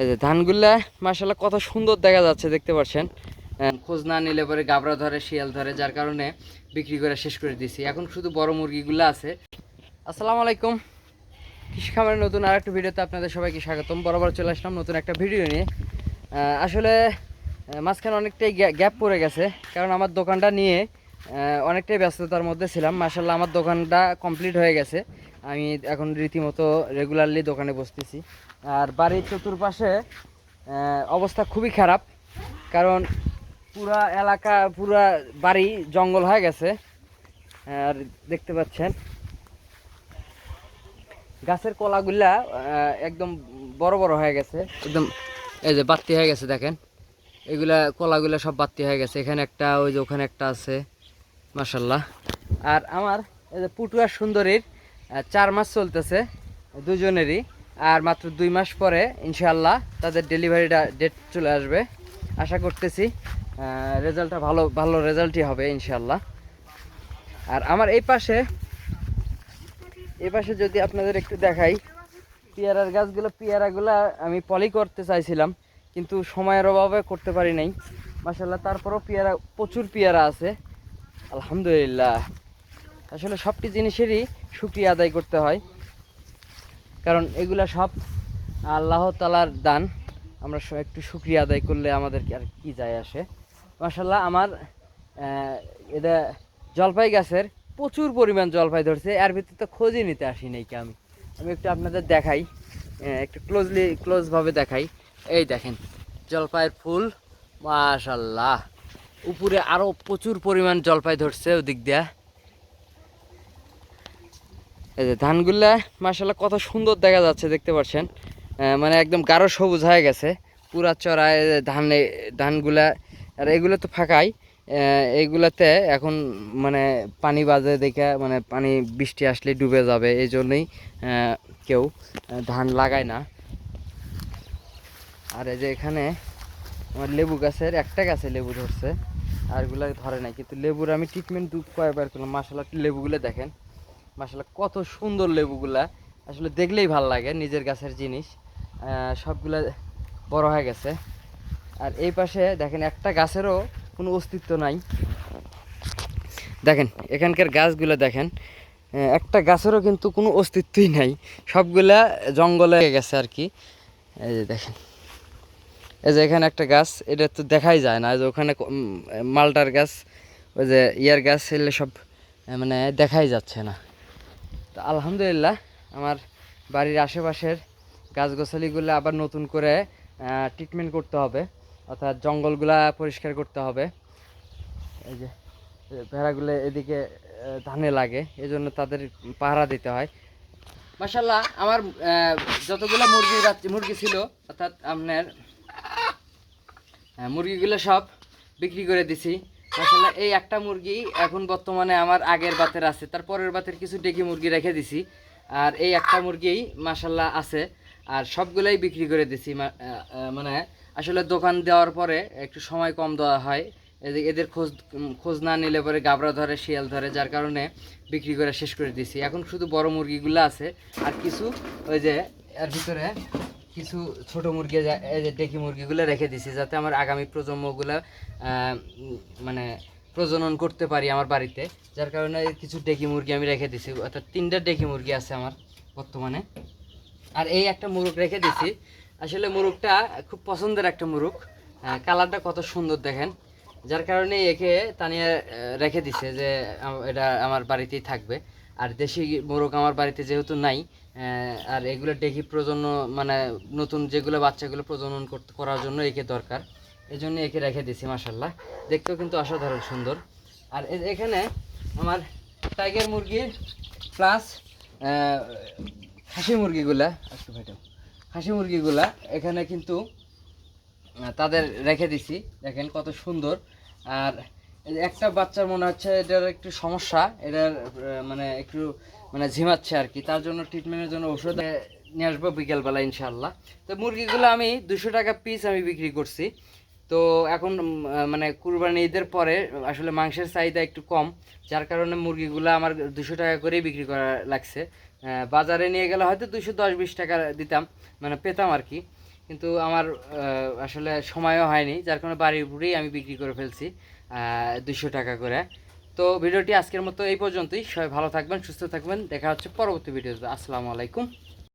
এই যে ধানগুলা মাসাল্লাহ কত সুন্দর দেখা যাচ্ছে, দেখতে পাচ্ছেন। খোঁজ না নিলে পরে গাবড়া ধরে, শিয়াল ধরে, যার কারণে বিক্রি করে শেষ করে দিছি এখন শুধু বড় মুরগিগুলো আছে। আসসালামু আলাইকুম। কৃষি খামারের নতুন আর একটা ভিডিওতে আপনাদের সবাইকে স্বাগতম। বরাবর চলে আসলাম নতুন একটা ভিডিও নিয়ে। আসলে মাঝখানে অনেকটাই গ্যাপ পড়ে গেছে, কারণ আমার দোকানটা নিয়ে অনেকটাই ব্যস্ততার মধ্যে ছিলাম। মাসাল্লাহ আমার দোকানটা কমপ্লিট হয়ে গেছে। আমি এখন রীতিমতো রেগুলারলি দোকানে বসতেছি। আর বাড়ির চতুর্পাশে অবস্থা খুবই খারাপ, কারণ পুরা এলাকা, পুরা বাড়ি জঙ্গল হয়ে গেছে। আর দেখতে পাচ্ছেন, গাছের কলাগুলা একদম বড় বড় হয়ে গেছে, একদম এই যে বাত্তি হয়ে গেছে দেখেন। এগুলা কলাগুলা সব বাত্তি হয়ে গেছে। এখানে একটা, ওই যে ওখানে একটা আছে মাসাল্লাহ আর আমার এই যে পুটুয়া সুন্দরীর চার মাস চলতেছে দুজনেরই, আর মাত্র দুই মাস পরে ইনশাল্লাহ তাদের ডেলিভারিটা ডেট চলে আসবে। আশা করতেছি রেজাল্টটা ভালো ভালো রেজাল্টই হবে ইনশাল্লাহ আর আমার এই পাশে এই পাশে যদি আপনাদের একটু দেখাই, পেয়ারার গাছগুলো, পেয়ারাগুলো আমি পলি করতে চাইছিলাম, কিন্তু সময়ের অভাবে করতে পারি নাই। মাসাল্লাহ তারপরও পেয়ারা, প্রচুর পেয়ারা আছে। আলহামদুলিল্লাহ। আসলে সবটি জিনিসেরই শুক্রিয়া আদায় করতে হয়। কারণ এগুলা সব আল্লাহ তালার দান। আমরা একটু শুক্রিয়া আদায় করলে আমাদেরকে আর কি যায় আসে। মাসাল্লাহ আমার এটা জলপাই গাছের প্রচুর পরিমাণ জলপাই ধরছে। এর ভিতরে তো খোঁজই নিতে আসি নাই কি আমি। আমি একটু আপনাদের দেখাই একটু ক্লোজলি ক্লোজভাবে দেখাই। এই দেখেন, জলপাইয়ের ফুল মাশাল্লাহ উপরে আরও প্রচুর পরিমাণ জলপাই ধরছে ওদিক দিয়া। এই যে ধানগুলা মাসাল্লাহ কত সুন্দর দেখা যাচ্ছে, দেখতে পাচ্ছেন মানে একদম গাঢ় সবুজ হয়ে গেছে, পুরা চড়ায় ধানে, ধানগুলা। আর এগুলো তো ফাঁকাই এইগুলাতে এখন মানে পানি বাজে দেখে মানে পানি বৃষ্টি আসলে ডুবে যাবে, এই জন্যই কেউ ধান লাগায় না। আর এই যে এখানে আমার লেবু গাছের, একটা গাছে লেবু ধরছে, আর এগুলা ধরে নাই, কিন্তু লেবুর আমি ট্রিটমেন্ট দু কয়েকবার করলাম মাসাল্লাহ লেবুগুলো দেখেন। মাসাল্লাহ কত সুন্দর লেবুগুলা। আসলে দেখলেই ভালো লাগে নিজের গাছের জিনিস। সবগুলা বড় হয়ে গেছে। আর এই পাশে দেখেন, একটা গাছেরও কোনো অস্তিত্ব নাই। দেখেন, এখানকার গাছগুলো দেখেন একটা গাছেরও কিন্তু কোনো অস্তিত্বই নাই। সবগুলা জঙ্গলে গেছে আর কি। এই যে দেখেন, এই যে এখানে একটা গাছ, এটা তো দেখাই যায় না। যে ওখানে মালটার গাছ, ওই যে ইয়ার গাছ, এগুলো সব মানে দেখাই যাচ্ছে না। তো আলহামদুলিল্লাহ, আমার বাড়ির আশেপাশের গাছগাছালিগুলো আবার নতুন করে ট্রিটমেন্ট করতে হবে, অর্থাৎ জঙ্গলগুলা পরিষ্কার করতে হবে। এই যে, ভেড়াগুলো এদিকে ধানে লাগে এই জন্য তাদের পাহারা দিতে হয়। মাসাল্লাহ আমার যতগুলো মুরগি মুরগি ছিল, অর্থাৎ আপনার মুরগিগুলো সব বিক্রি করে দিছি। মাসাল্লাহ এই একটা মুরগি এখন বর্তমানে আমার আগের বাতের আছে, তার পরের বাতের কিছু ডেকি মুরগি রেখে দিছি। আর এই একটা মুরগি মাসাল্লাহ আছে, আর সবগুলাই বিক্রি করে দিছি মানে আসলে দোকান দেওয়ার পরে একটু সময় কম দেওয়া হয়। এদের- খোঁজ খোঁজ না নিলে পরে গাবড়া ধরে, শিয়াল ধরে, যার কারণে বিক্রি করে শেষ করে দিছি। এখন শুধু বড় মুরগিগুলো আছে, আর কিছু ওই যে এর ভিতরে কিছু ছোট মুরগি ডেকি মুরগিগুলো রেখে দিছি যাতে আমার আগামী প্রজন্মগুলো মানে প্রজনন করতে পারি আমার বাড়িতে। যার কারণে কিছু ডেকি মুরগি আমি রেখে দিছি। অর্থাৎ তিনটা ডেকি মুরগি আছে আমার বর্তমানে। আর এই একটা মুরগ রেখে দিছি। আসলে মুরগটা খুব পছন্দের একটা মুরগ। কালারটা কত সুন্দর দেখেন। যার কারণে একে তানিয়ে রেখে দিছে যে এটা আমার বাড়িতেই থাকবে। আর দেশি মোরগ আমার বাড়িতে যেহেতু নাই আর এগুলো ডেকি প্রজন্ম মানে নতুন যেগুলো বাচ্চাগুলো প্রজনন করার জন্য একে দরকার। এই জন্য একে রেখে দিছি মাসাল্লাহ দেখতেও কিন্তু অসাধারণ সুন্দর। আর এখানে আমার টাইগার মুরগির প্লাস খাসি মুরগিগুলা একটু ভাইটাও খাসি মুরগিগুলা এখানে কিন্তু তাদের রেখে দিছি। দেখেন কত সুন্দর। আর একটা বাচ্চার মনে হচ্ছে এটার একটু সমস্যা, এটার মানে একটু মানে ঝিমাচ্ছে আর কি তার জন্য ট্রিটমেন্টের জন্য ওষুধ নিয়ে আসব বিকেলবেলা ইনশাল্লাহ তো মুরগিগুলো আমি দুশো টাকা পিস আমি বিক্রি করছি। তো এখন মানে কুরবানি ঈদের পরে আসলে মাংসের চাহিদা একটু কম। যার কারণে মুরগিগুলো আমার দুশো টাকা করেই বিক্রি করা লাগছে। বাজারে নিয়ে গেলে হয়তো দুশো দশ, বিশ টাকা দিতাম মানে পেতাম আর কি কিন্তু আমার আসলে সময়ও হয়নি, যার কারণে বাড়ির উপরেই আমি বিক্রি করে ফেলছি দুশো টাকা করে। তো ভিডিওটি আজকের মতো এই পর্যন্তই। সবাই ভালো থাকবেন, সুস্থ থাকবেন। দেখা হচ্ছে পরবর্তী ভিডিওতে। আসসালামু আলাইকুম।